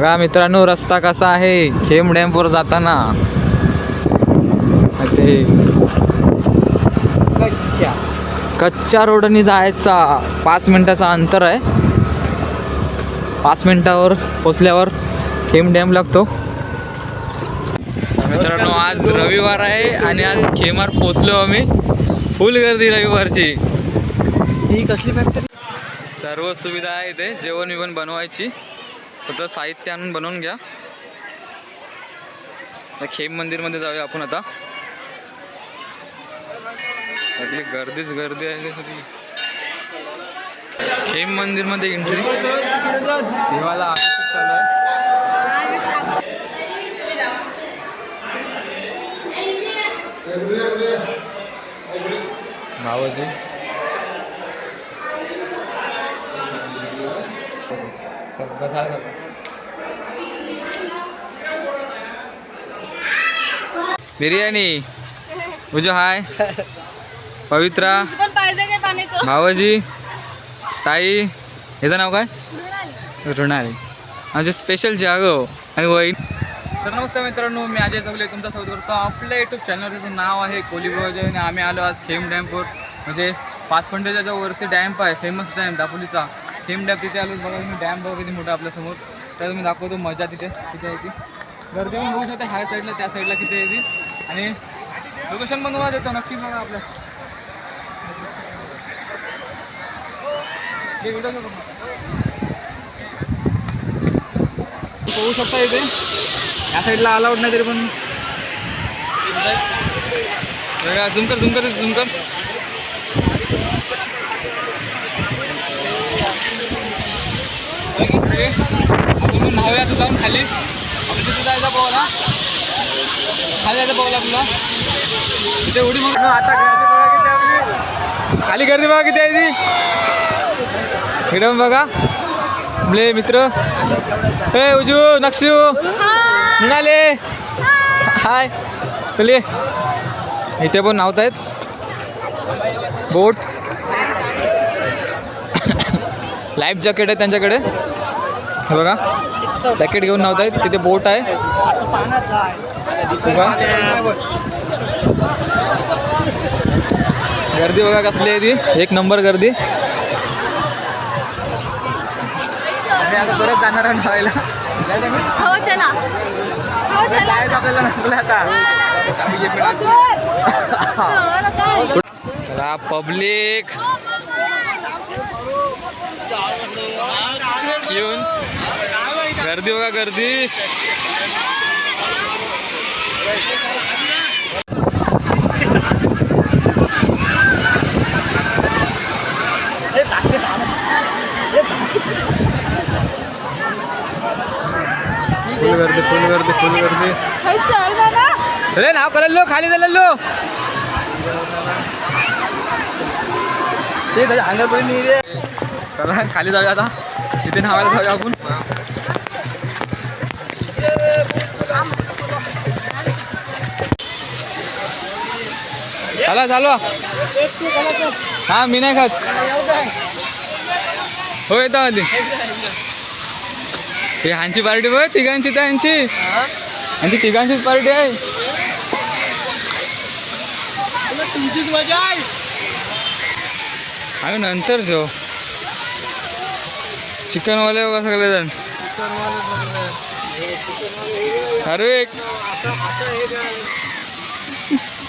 बघा मित्रांनो रस्ता कसा आहे? खेम डॅमवर जाताना. ते कच्च्या. रोडने जायचा. पाच मिनिटाचा अंतर आहे. पाच मिनिटावर पोचल्यावर खेम डॅम लागतो. मित्रांनो आज रविवार आहे आणि आज खेमार पोचलो आम्ही. फुल गर्दी रविवारची. ही कसली फॅक्टरी सर्व सुविधा आहे इथे. जेवण बिवण बनवायची. स्वतः साहित्य आणून बनवून घ्या. खेम मंदिरमध्ये जाऊया आपण आता. सगळी गर्दीच गर्दी आहे सगळी. खेम मंदिरमध्ये एंट्री देवाला अभिषेक चालू आहे. बिर्याणी. उजो हाय. पवित्रा. भावाजी. ताई. ह्याचं नाव काय? रुणाली आमचे स्पेशल जागो आणि वहीन तर नमस्कार मित्रांनो मी अजय चौगले तुमचा स्वागत करतो. आपल्या यूट्यूब चॅनलवर त्याचं नाव आहे कोलीबाबाजी आणि आम्ही आलो आज खेम डॅमवर म्हणजे पाच पंढरीच्या वरती डॅम्प आहे. फेमस डॅम दापोलीचा. सेम डॅम तिथे आलो बघा तुम्ही डॅम बघा किती मोठा आपल्यासमोर तर मी दाखवतो मजा तिथे तिथे आहे ती. गर्दी पण बघू शकता ह्या साईडला त्या साईडला किती आहे ती. आणि लोकेशन पण तुम्हाला देतो नक्की बघा आपल्या. हे व्हिडिओ बघू. शकता इथे. या साईडला अलाउड नाही तरी पण. झुमकर झुमकर झुमकर कर आपण न्हाव्या आता जाऊन खाली. आपण तिथे जायचा पोहला खाली जायचं पोहला आपला तिथे उडी मग आता गर्दी बघा किती आपली. खाली गर्दी बघा किती आहे ती. बघा. आपले मित्र. हे उजू नक्षू. म्हणाले हाय. चलिये इथे पण नावत आहेत. बोट्स. लाईफ जॅकेट आहे त्यांच्याकडे. हे बघा. जॅकेट घेऊन नावत आहेत तिथे बोट आहे. गर्दी बघा कसली आहे ती. एक नंबर गर्दी. आता परत जाणार आहे धावायला. हो चला. हो चला आपल्याला नसलं आता. हो? चला पब्लिक येऊन. गर्दी बघा गर्दी. फुल गर्दी फुल गर्दी फुल गर्दी. अरे नाव कळलो खाली झालेलो ते त्याच्या अंगात पण नाही रे चला खाली जाऊया आता. तिथे नावायला जाऊया आपण. चला चालू हा मी नाही खात. हो येतो आधी. हे ह्यांची पार्टी बघ तिघांची तर ह्यांची ह्यांची तिघांचीच पार्टी आहे. तुमचीच मजा आहे आम्ही नंतर जो चिकनवाले बघा सगळेजण. अरे एक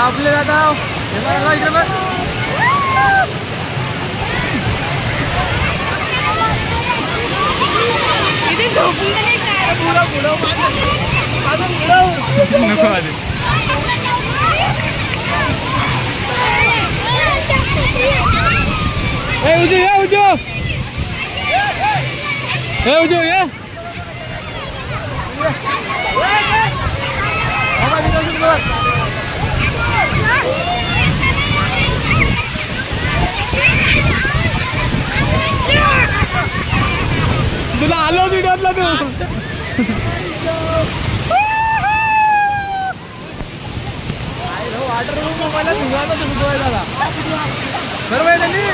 बघा इकडे बघ. इथे झोपून तर नाही काय नको आधी ए उजू ये उजू ए उजो ये तुला आलो व्हिडिओतला तू. वाटर मोबाईलला धुवायला धुवायला बरोबर आहे त्यांनी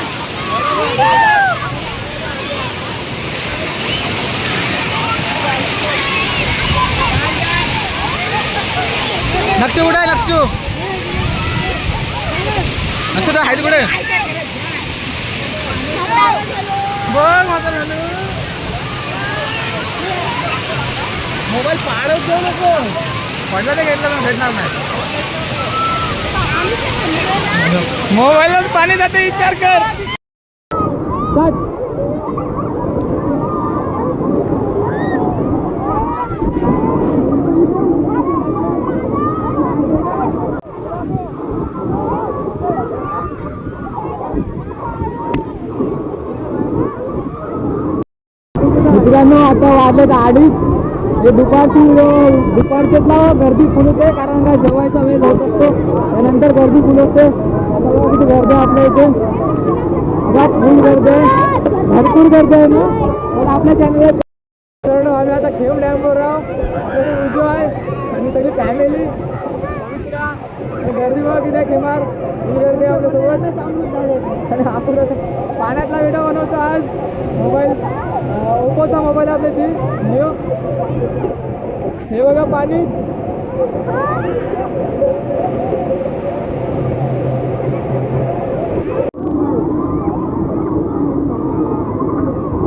लक्ष कुठे? आहे लक्ष लक्ष तर कुठे बघ माझा झालं मोबाईल पाडत जाऊ नको. पडला ते घेतलं ना भेटणार नाही. मोबाईलच पाणी जाते विचार कर. मित्रांनो आता वाजत अडीच. हे दुपारची दुपारच्यातला गर्दी फुलते कारण का जेवायचा वेळ होत असतो. त्यानंतर गर्दी फुलवते बघा किती गर्दी आपल्या इथे. बघा फुल गर्दी आहे. भरपूर गर्दी आहे ना. पण आपल्या चॅनलवर आम्ही. आता खेळ डॅमवर राहू आपल्याकडे उजो आहे. आणि सगळी फॅमिली गर्दी बघा किती खेमार ही गर्दी आपल्यासोबत. आणि आपण पाण्यातला व्हिडिओ बनवतो आज. मोबाईल ओपोचा मोबाईल आपल्याची न्यू हे बघा पाणी?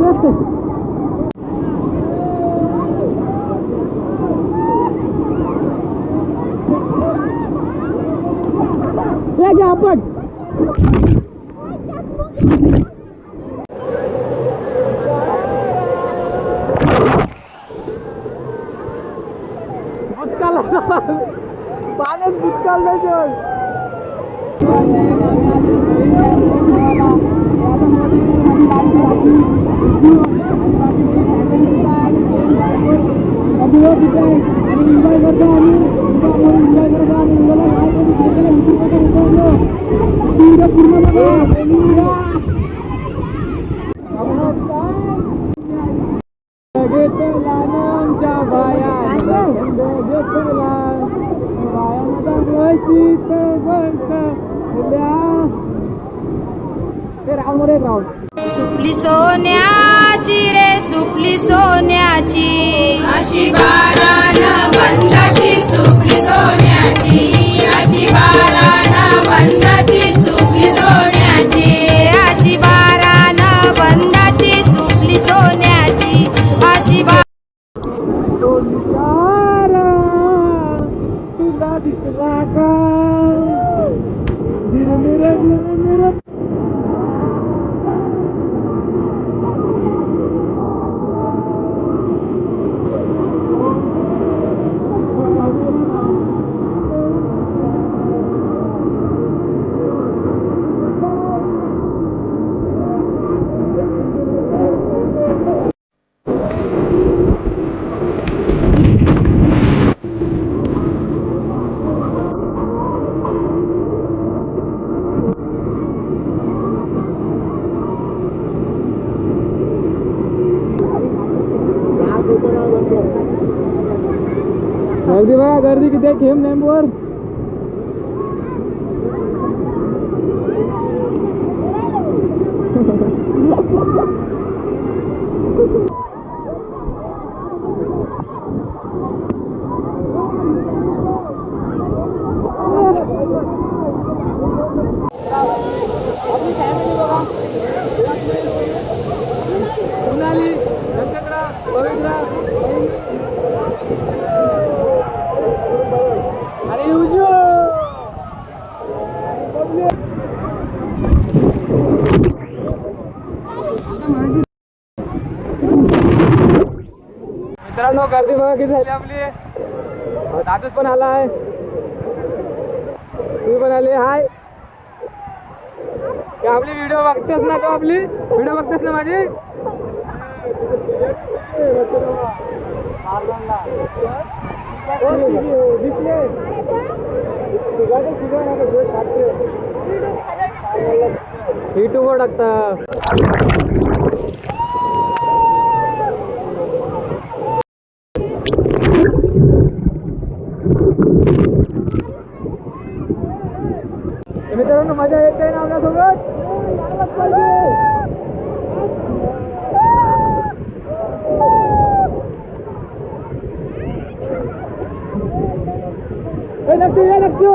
आपण सुपली सोन्याची रे सुपली सोन्याची अशी गर्दी बघा गर्दी किती आहे खेम सोनाली नक्षत्रा पवित्रा आणि उजू मित्रांनो गर्दी बघा किती झाली आपली. दादूच पण आला आहे. तुम्ही पण आले हाय. आपली व्हिडिओ बघतेस ना तू आपली? व्हिडिओ बघतेस ना माझी? युट्यूबवर टाकता मित्रांनो मजा येते ना आपल्यासोबत ए, लक्ष्मी ये लक्ष्मी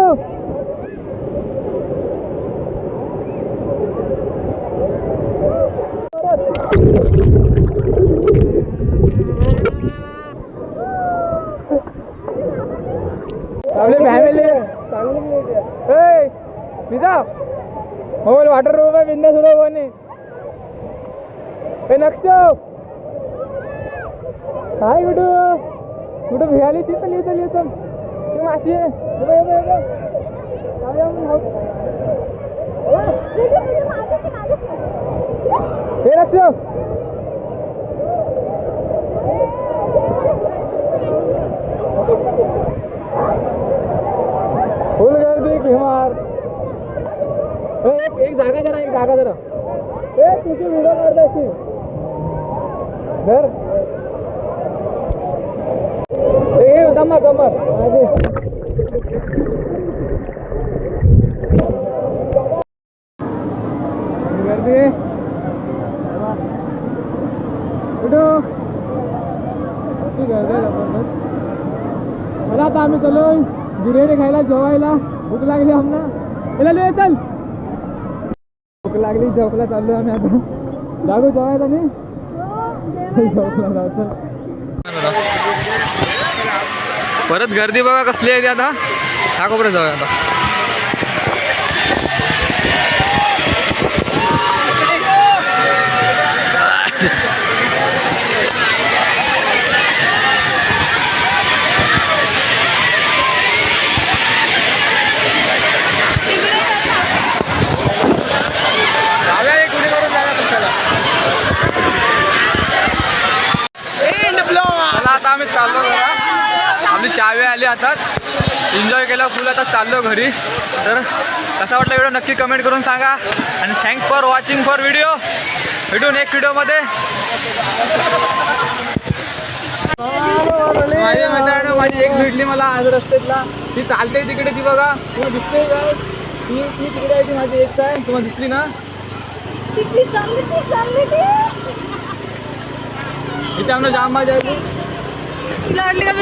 आपली फॅमिली ए पिझा मोबाईल वाटर रूम आहे बिंदा सुरू कोणी? ए नक्ष. काय कुठं कुठं भियाली ती चल चल चल हे लक्ष. फुल गर्दी किमार एक एक जागा जरा एक जागा जरा. ए तुझी व्हिडिओ काढता अशी धर. दमा माझे गर्दी कुठं किती गर्दी जबरदस्त आता आम्ही चलो. बिर्याणी खायला जेवायला. भूक लागली आम्हाला. चला ले चल. भूक लागली जेवला चाललो आम्ही आता. जागो जेवायला मी जेवला जाऊ चल. परत गर्दी बघा कसली आहे ती आता हा कोपऱ्यात जाऊया आता Yeah एक उडी मारून जाऊया तुमच्याला चला आता आम्ही चाललो घरा आमची चावे आली आता एन्जॉय केला फुल आता चाललो घरी. तर कसा वाटला व्हिडिओ नक्की कमेंट करून सांगा. आणि thanks for watching for video भेटू नेक्स्ट व्हिडिओमध्ये माझ्या मित्रांनो माझी एक भेटली मला आज रस्त्यातला. ती चालते तिकडे ती बघा. तुम्ही दिसते का? ती ती तिकडे आहे ती माझी एक आहे तुम्हाला दिसली ना? इथे आम्हाला जाम मजा आली. तुला वाटली का